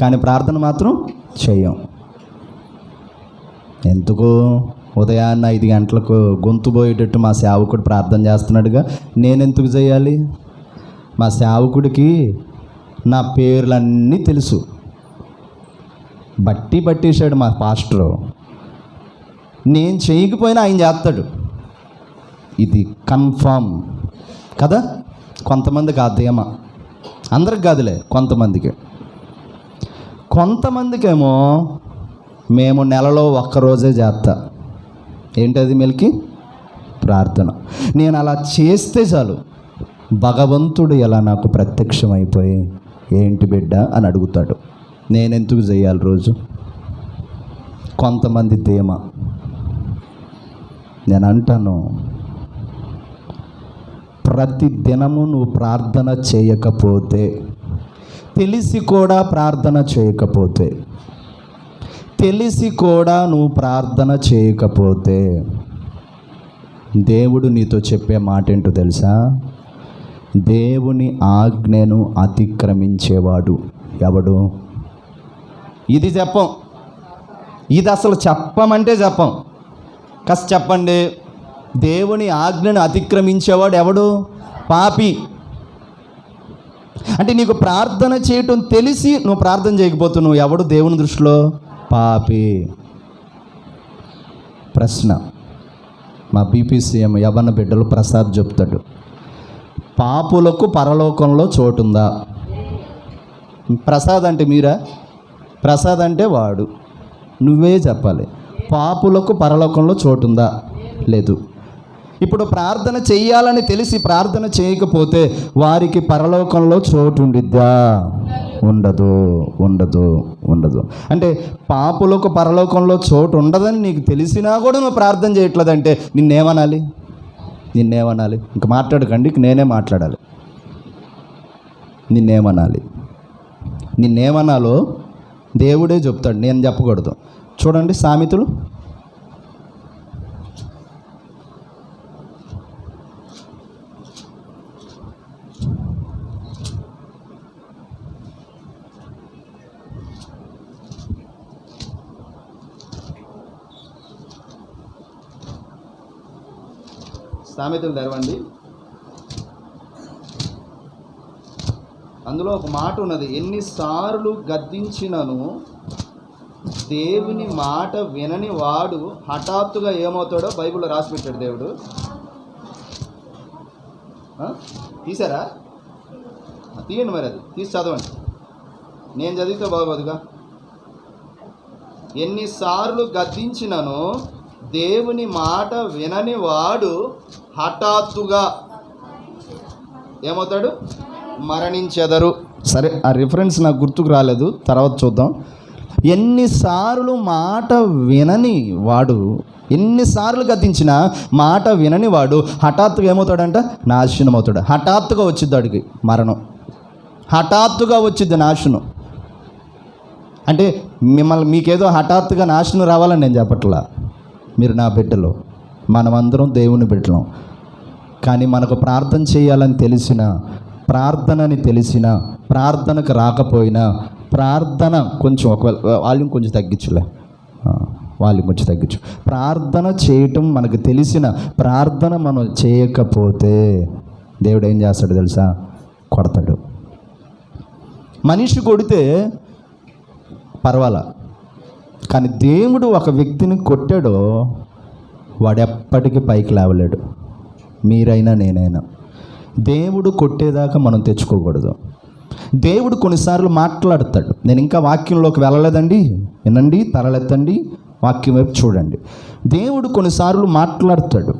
కానీ ప్రార్థన మాత్రం చేయం. ఎందుకు? ఉదయాన్న ఐదు గంటలకు గొంతు పోయేటట్టు మా సేవకుడు ప్రార్థన చేస్తున్నాడుగా. నేను ఎందుకు చేయాలి? మా సేవకుడికి నా పేర్లన్నీ తెలుసు. బట్టి పట్టేశాడు మా పాస్టరు. నేను చేయకపోయినా ఆయన చేస్తాడు. ఇది కన్ఫామ్ కదా? కొంతమందికి ఆ ధీమ. అందరికి కాదులే కొంతమందికి. కొంతమందికేమో మేము నెలలో ఒక్కరోజే చేస్తా. ఏంటది మెలికి? ప్రార్థన. నేను అలా చేస్తే చాలు. భగవంతుడు ఎలా నాకు ప్రత్యక్షమైపోయి ఏంటి బిడ్డ అని అడుగుతాడు. నేను ఎందుకు చేయాలి రోజు? కొంతమంది ధీమ నేను అంటాను ప్రతి దినము నువ్వు ప్రార్థన చేయకపోతే తెలిసి కూడా ప్రార్థన చేయకపోతే తెలిసి కూడా నువ్వు ప్రార్థన చేయకపోతే దేవుడు నీతో చెప్పే మాట ఏంటో తెలుసా? దేవుని ఆజ్ఞను అతిక్రమించేవాడు ఎవడు? ఇది చెప్పం ఇది అసలు చెప్పమంటే చెప్పం కాస్త చెప్పండి. దేవుని ఆజ్ఞను అతిక్రమించేవాడు ఎవడు? పాపి. అంటే నీకు ప్రార్థన చేయటం తెలిసి నువ్వు ప్రార్థన చేయకపోతున్నావు ఎవడు దేవుని దృష్టిలో? పాపి. ప్రశ్న. మా బీపీసీఎం యవన బిడ్డలు ప్రసాద్ చెప్తాడు. పాపులకు పరలోకంలో చోటుందా? ప్రసాద్ అంటే మీరా? ప్రసాద్ అంటే వాడు. నువ్వే చెప్పాలి. పాపులకు పరలోకంలో చోటుందా? లేదు. ఇప్పుడు ప్రార్థన చేయాలని తెలిసి ప్రార్థన చేయకపోతే వారికి పరలోకంలో చోటు ఉండిద్దా ఉండదు ఉండదు ఉండదు. అంటే పాపులకు పరలోకంలో చోటు ఉండదని నీకు తెలిసినా కూడా నువ్వు ప్రార్థన చేయట్లేదంటే నిన్నేమనాలి? నిన్నేమనాలి? ఇంక మాట్లాడకండి నేనే మాట్లాడాలి. నిన్నేమనాలి? నిన్నేమనాలో దేవుడే చెప్తాడు నేను చెప్పకూడదు. చూడండి సామెతలు. సామెతలు తెరవండి. అందులో ఒక మాట ఉన్నది ఎన్నిసార్లు గద్దించినను దేవుని మాట వినని వాడు హఠాత్తుగా ఏమవుతాడో బైబిల్లో రాసి పెట్టాడు దేవుడు. తీసారా? తీయండి మరి అది తీసి చదవండి. నేను చదివితే బాగోదుగా. ఎన్నిసార్లు గద్దించినను దేవుని మాట వినని వాడు హఠాత్తుగా ఏమవుతాడు? మరణించెదరు. సరే ఆ రిఫరెన్స్ నాకు గుర్తుకు రాలేదు. తర్వాత చూద్దాం. ఎన్నిసార్లు మాట వినని వాడు ఎన్నిసార్లు గద్దించినా మాట వినని వాడు హఠాత్తుగా ఏమవుతాడంట? నాశనం అవుతాడు హఠాత్తుగా వచ్చింది వాడికి మరణం. హఠాత్తుగా వచ్చింది నాశనం. అంటే మిమ్మల్ని మీకేదో హఠాత్తుగా నాశనం రావాలని నేను చెప్పట్లా? మీరు నా బిడ్డలో. మనమందరం దేవుని బిడ్డలం. కానీ మనకు ప్రార్థన చేయాలని తెలిసిన ప్రార్థనని తెలిసిన ప్రార్థనకు రాకపోయినా ప్రార్థన కొంచెం ఒకవేళ వాల్యూమ్ కొంచెం తగ్గించులే. వాల్యూమ్ కొంచెం తగ్గించు. ప్రార్థన చేయటం మనకు తెలిసిన ప్రార్థన మనం చేయకపోతే దేవుడు ఏం చేస్తాడు తెలుసా? కొడతాడు. మనిషి కొడితే పర్వాలా? కానీ దేవుడు ఒక వ్యక్తిని కొట్టాడో వాడెప్పటికీ పైకి లేవలేడు. మీరైనా నేనైనా. దేవుడు కొట్టేదాకా మనం తెచ్చుకోకూడదు. దేవుడు కొన్నిసార్లు మాట్లాడతాడు. నేను ఇంకా వాక్యంలోకి వెళ్ళలేదండి. వినండి తరలెత్తండి వాక్యం వైపు చూడండి. దేవుడు కొన్నిసార్లు మాట్లాడతాడు.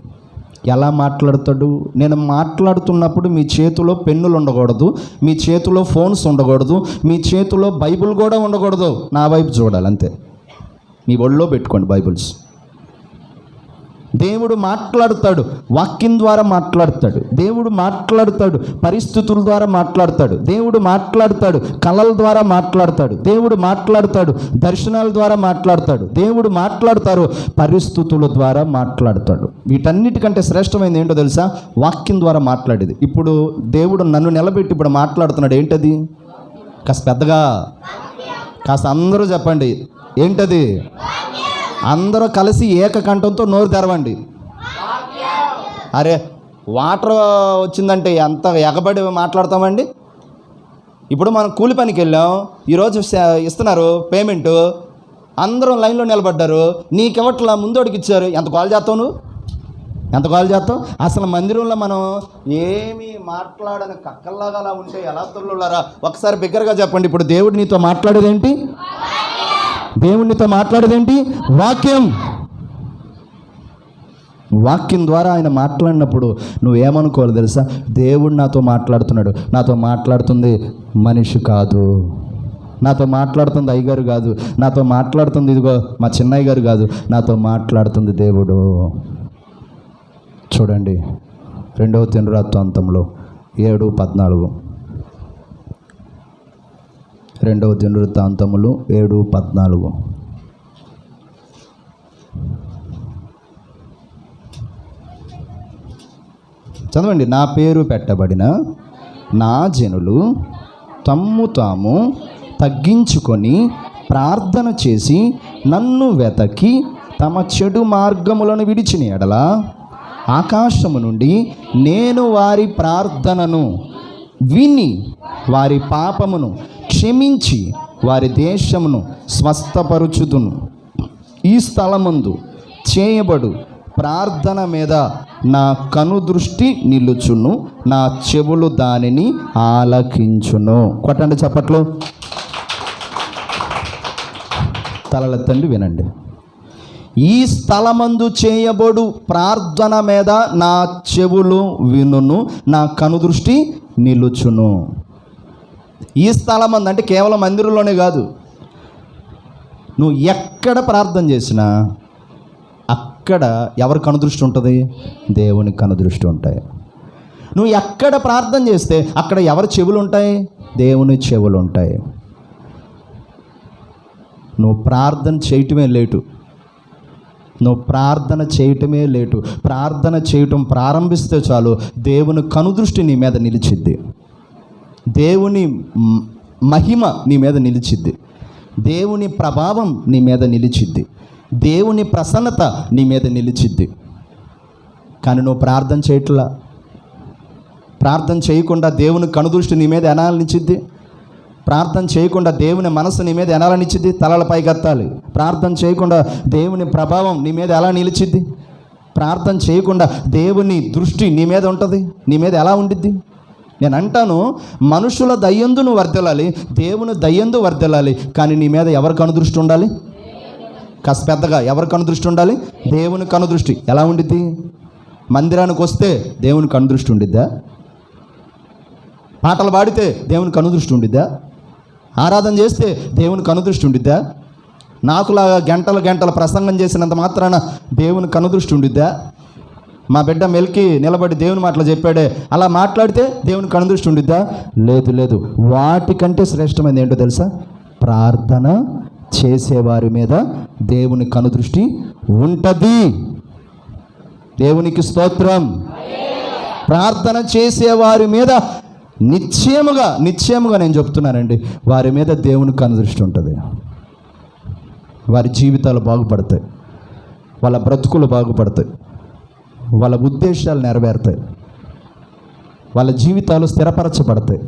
ఎలా మాట్లాడతాడు? నేను మాట్లాడుతున్నప్పుడు మీ చేతిలో పెన్నులు ఉండకూడదు మీ చేతిలో ఫోన్స్ ఉండకూడదు మీ చేతిలో బైబిల్ కూడా ఉండకూడదు. నా వైపు చూడాలి అంతే మీ ఒళ్ళో పెట్టుకోండి బైబుల్స్. దేవుడు మాట్లాడుతాడు వాక్యం ద్వారా మాట్లాడతాడు దేవుడు మాట్లాడుతాడు పరిస్థితుల ద్వారా మాట్లాడతాడు దేవుడు మాట్లాడతాడు కళల ద్వారా మాట్లాడతాడు దేవుడు మాట్లాడతాడు దర్శనాల ద్వారా మాట్లాడతాడు దేవుడు మాట్లాడతారు పరిస్థితుల ద్వారా మాట్లాడతాడు. వీటన్నిటికంటే శ్రేష్టమైనది ఏంటో తెలుసా? వాక్యం ద్వారా మాట్లాడేది. ఇప్పుడు దేవుడు నన్ను నిలబెట్టి ఇప్పుడు మాట్లాడుతున్నాడు ఏంటది? కాస్త పెద్దగా కాస్త అందరూ చెప్పండి ఏంటది? అందరూ కలిసి ఏకకంఠంతో నోరు తెరవండి. అరే వాటర్ వచ్చిందంటే ఎంత ఎగబడి మాట్లాడతామండి? ఇప్పుడు మనం కూలి పనికి వెళ్ళాం ఈరోజు ఇస్తున్నారు పేమెంటు. అందరం లైన్లో నిలబడ్డారు. నీకెవట్లా ముందోడికి ఇచ్చారు ఎంత కాల్ చేస్తావు నువ్వు? ఎంత కాల్ చేస్తావు? అసలు మందిరంలో మనం ఏమి మాట్లాడని కక్కల్లాగా అలా ఉంటే ఎలా తొలరా ఒకసారి బిగ్గరగా చెప్పండి ఇప్పుడు దేవుడు నీతో మాట్లాడేదేంటి? దేవుడు మాట్లాడేదేంటి? వాక్యం. వాక్యం ద్వారా ఆయన మాట్లాడినప్పుడు నువ్వేమనుకోవాలి తెలుసా? దేవుడు నాతో మాట్లాడుతున్నాడు. నాతో మాట్లాడుతుంది మనిషి కాదు. నాతో మాట్లాడుతుంది అయ్యగారు కాదు. నాతో మాట్లాడుతుంది ఇదిగో మా చిన్నయ్య గారు కాదు. నాతో మాట్లాడుతుంది దేవుడు. చూడండి. రెండవ దినరాత్వంతంలో ఏడు పద్నాలుగు. రెండవ దినవృత్తాంతములు ఏడు పద్నాలుగు. చదవండి. నా పేరు పెట్టబడిన నా జనులు తమ్ము తాము తగ్గించుకొని ప్రార్థన చేసి నన్ను వెతకి తమ చెడు మార్గములను విడిచిన ఎడల ఆకాశము నుండి నేను వారి ప్రార్థనను విని వారి పాపమును క్షమించి వారి దేశమును స్వస్థపరుచుదును. ఈ స్థలమందు చేయబడు ప్రార్థన మీద నా కనుదృష్టి నిలుచును నా చెవులు దానిని ఆలకించును. కొట్టండి చప్పట్లు. తలలెత్తండి వినండి. ఈ స్థలమందు చేయబడు ప్రార్థన మీద నా చెవులు వినును నా కనుదృష్టి నిలుచును. ఈ స్థలమందు అంటే కేవలం మందిరంలోనే కాదు. నువ్వు ఎక్కడ ప్రార్థన చేసినా అక్కడ ఎవరి కనుదృష్టి ఉంటుంది? దేవుని కనుదృష్టి ఉంటాయి. నువ్వు ఎక్కడ ప్రార్థన చేస్తే అక్కడ ఎవరి చెవులు ఉంటాయి? దేవుని చెవులు ఉంటాయి. నువ్వు ప్రార్థన చేయటమే లేటు. నువ్వు ప్రార్థన చేయటమే లేటు. ప్రార్థన చేయటం ప్రారంభిస్తే చాలు దేవుని కనుదృష్టి నీ మీద నిలిచిద్ది. దేవుని మహిమ నీ మీద నిలిచిద్ది. దేవుని ప్రభావం నీ మీద నిలిచిద్ది. దేవుని ప్రసన్నత నీ మీద నిలిచిద్ది. కానీ నువ్వు ప్రార్థన చేయట్లా? ప్రార్థన చేయకుండా దేవుని కనుదృష్టి నీ మీద ఎనాలనిచ్చిద్ది? ప్రార్థన చేయకుండా దేవుని మనసు నీ మీద ఎనాలనిచ్చిద్ది? నిలిచిద్ది తలల పైకెత్తాలి ప్రార్థన చేయకుండా దేవుని ప్రభావం నీ మీద ఎలా నిలిచిద్ది? ప్రార్థన చేయకుండా దేవుని దృష్టి నీ మీద ఉంటుంది? నీ మీద ఎలా ఉండిద్ది? నేను అంటాను మనుషుల దయ్యందు నువ్వు వర్దెలాలి దేవుని దయ్యందు వర్దెలాలి కానీ నీ మీద ఎవరి కనుదృష్టి ఉండాలి? కాస్త పెద్దగా ఎవరి కనుదృష్టి ఉండాలి? దేవుని కనుదృష్టి ఎలా ఉండిద్ది? మందిరానికి వస్తే దేవుని కనుదృష్టి ఉండిద్దా? పాటలు పాడితే దేవుని కనుదృష్టి ఉండిద్దా? ఆరాధన చేస్తే దేవుని కనుదృష్టి ఉండిద్దా? నాకులాగా గంటలు గంటలు ప్రసంగం చేసినంత మాత్రాన దేవుని కనుదృష్టి ఉండిద్దా? మా బిడ్డ మెల్కి నిలబడి దేవుని మాటలు చెప్పాడే. అలా మాట్లాడితే దేవుని కనుదృష్టి ఉండిద్దా? లేదు లేదు. వాటికంటే శ్రేష్టమైనది ఏంటో తెలుసా? ప్రార్థన చేసేవారి మీద దేవుని కనుదృష్టి ఉంటుంది. దేవునికి స్తోత్రం. ప్రార్థన చేసేవారి మీద నిశ్చయముగా నిశ్చయముగా నేను చెప్తున్నానండి వారి మీద దేవుని కనుదృష్టి ఉంటుంది. వారి జీవితాలు బాగుపడతాయి. వాళ్ళ బ్రతుకులు బాగుపడతాయి. వాళ్ళ ఉద్దేశాలు నెరవేరుతాయి. వాళ్ళ జీవితాలు స్థిరపరచబడతాయి.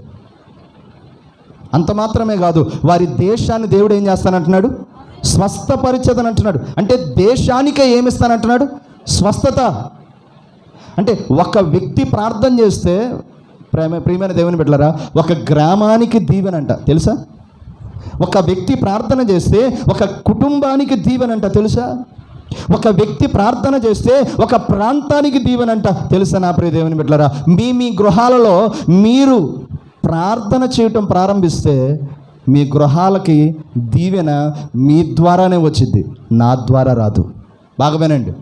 అంత మాత్రమే కాదు వారి దేశాన్ని దేవుడు ఏం చేస్తానంటున్నాడు? స్వస్థపరిచదని అంటున్నాడు అంటే దేశానికే ఏమిస్తానంటున్నాడు? స్వస్థత. అంటే ఒక వ్యక్తి ప్రార్థన చేస్తే ప్రేమ ప్రియమైన దేవుని బిడ్డలారా ఒక గ్రామానికి దీవెనంట తెలుసా? ఒక వ్యక్తి ప్రార్థన చేస్తే ఒక కుటుంబానికి దీవెనంట తెలుసా? ఒక వ్యక్తి ప్రార్థన చేస్తే ఒక ప్రాంతానికి దీవెనంట. తెలుసా నా ప్రియ దేవుని బిడ్డలారా? మీ మీ గృహాలలో మీరు ప్రార్థన చేయటం ప్రారంభిస్తే మీ గృహాలకి దీవెన మీ ద్వారానే వచ్చింది నా ద్వారా రాదు. బాగా వినండి.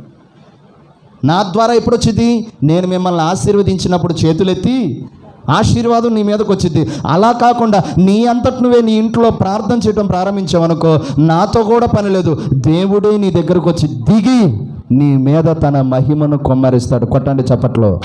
నా ద్వారా ఎప్పుడు వచ్చింది నేను మిమ్మల్ని ఆశీర్వదించినప్పుడు చేతులెత్తి ఆశీర్వాదం నీ మీదకి వచ్చింది. అలా కాకుండా నీ అంతటి నువ్వే నీ ఇంట్లో ప్రార్థన చేయడం ప్రారంభించావనుకో నాతో కూడా పని లేదు. దేవుడే నీ దగ్గరకు వచ్చి దిగి నీ మీద తన మహిమను కొమ్మరిస్తాడు. కొట్టండి చప్పట్లో.